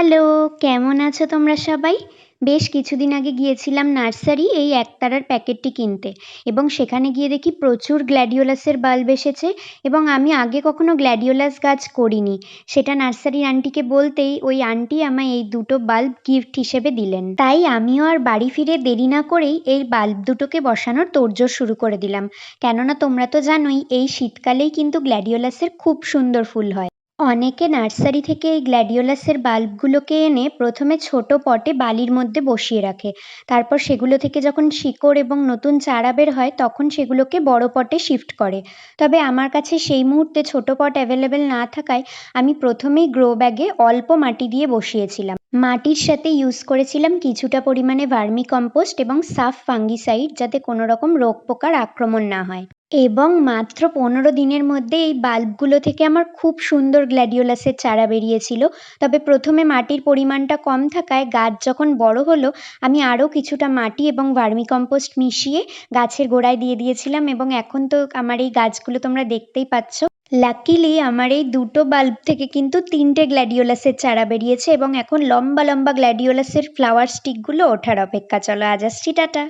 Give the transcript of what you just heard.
Hello, কেমন আছো তোমরা সবাই? বেশ কিছুদিন আগে গিয়েছিলাম নার্সারি এই একতারার প্যাকেটটি কিনতে এবং সেখানে গিয়ে দেখি প্রচুর গ্ল্যাডিওলাসের বাল্ব এসেছে এবং আমি আগে কখনো গ্ল্যাডিওলাস গাছ করিনি। সেটা নার্সারির আন্টিকে বলতেই ওই আন্টি আমায় এই দুটো বাল্ব গিফট হিসেবে দিলেন। তাই আমিও আর বাড়ি ফিরে দেরি না করেই এই বাল্ব দুটোকে বসানোর তোড়জোড় শুরু করে দিলাম। কেননা তোমরা তো জানোই এই শীতকালেই কিন্তু গ্ল্যাডিওলাসের খুব সুন্দর ফুল হয়। অনেকে নার্সারি থেকে এই গ্ল্যাডিওলাসের বাল্বগুলোকে এনে প্রথমে ছোট পটে বালির মধ্যে বসিয়ে রাখে। তারপর সেগুলো থেকে যখন শিকড় এবং নতুন চারা বের হয়, তখন সেগুলোকে বড় পটে শিফট করে। তবে আমার কাছে সেই মুহূর্তে ছোট পট অ্যাভেলেবেল না থাকায় আমি প্রথমেই গ্রো ব্যাগে অল্প মাটি দিয়ে বসিয়েছিলাম। মাটির সাথে ইউজ করেছিলাম কিছুটা পরিমাণে ভার্মি কম্পোস্ট এবং সাফ ফাঙ্গিসাইড যাতে কোনো রকম রোগ পোকার আক্রমণ না হয়। এবং মাত্র পনেরো দিনের মধ্যে এই বাল্বগুলো থেকে আমার খুব সুন্দর গ্ল্যাডিওলাসের চারা বেরিয়েছিল। তবে প্রথমে মাটির পরিমাণটা কম থাকায় গাছ যখন বড় হলো, আমি আরও কিছুটা মাটি এবং ভার্মি কম্পোস্ট মিশিয়ে গাছের গোড়ায় দিয়ে দিয়েছিলাম এবং এখন তো আমার এই গাছগুলো তোমরা দেখতেই পাচ্ছ। লাকিলি আমার এই দুটো বাল্ব থেকে কিন্তু তিনটে গ্ল্যাডিওলাসের চারা বেরিয়েছে এবং এখন লম্বা লম্বা গ্ল্যাডিওলাসের ফ্লাওয়ার স্টিকগুলো ওঠার অপেক্ষা। চলো আজ আসছি, টাটা।